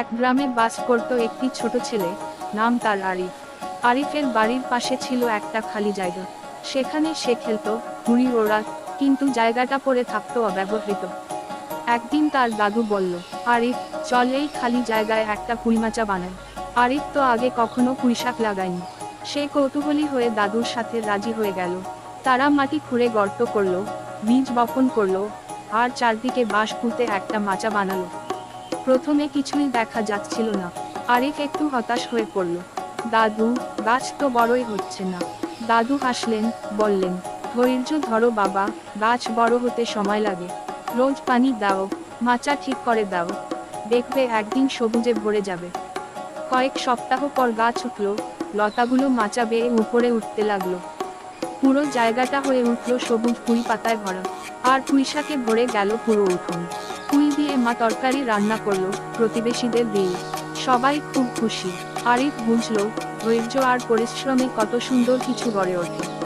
এক গ্রামে বাস করত একটি ছোট ছেলে, নাম তার আরিফ। আরিফের বাড়ির পাশে ছিল একটা খালি জায়গা। সেখানে সে খেলতো, ঘুড়ি ওড়া কিন্তু জায়গাটা পড়ে থাকতো অব্যবহৃত। একদিন তার দাদু বলল, আরিফ, চল এই খালি জায়গায় একটা কুইমাচা বানাই। আরিফ তো আগে কখনো পুঁইশাক লাগায়নি। সে কৌতূহলী হয়ে দাদুর সাথে রাজি হয়ে গেল। তারা মাটি খুঁড়ে গর্ত করল, বীজ বপন করল, আর চারদিকে বাঁশ পুঁতে একটা মাচা বানালো। প্রথমে কিছুই দেখা যাচ্ছিল না। আরেক একটু হতাশ হয়ে পড়ল। দাদু, গাছ তো বড়ই হচ্ছে না। দাদু হাসলেন, বললেন, ধৈর্য ধরো বাবা, গাছ বড় হতে সময় লাগে। রোজ পানি দাও, মাচা ঠিক করে দাও। দেখবে একদিন সবুজে ভরে যাবে। কয়েক সপ্তাহ পর গাছ উঠল, লতাগুলো মাচা বেয়ে উপরে উঠতে লাগল। পুরো জায়গাটা হয়ে উঠল সবুজ পুঁই পাতায় ভরা। আর পুঁইশাকে ভরে গেল পুরো উঠোন। পুঁই দিয়ে মা তরকারি রান্না করল, প্রতিবেশীদের দিয়ে সবাই খুব খুশি। আরিফ বুঝলো, ধৈর্য আর পরিশ্রমে কত সুন্দর কিছু গড়ে ওঠে।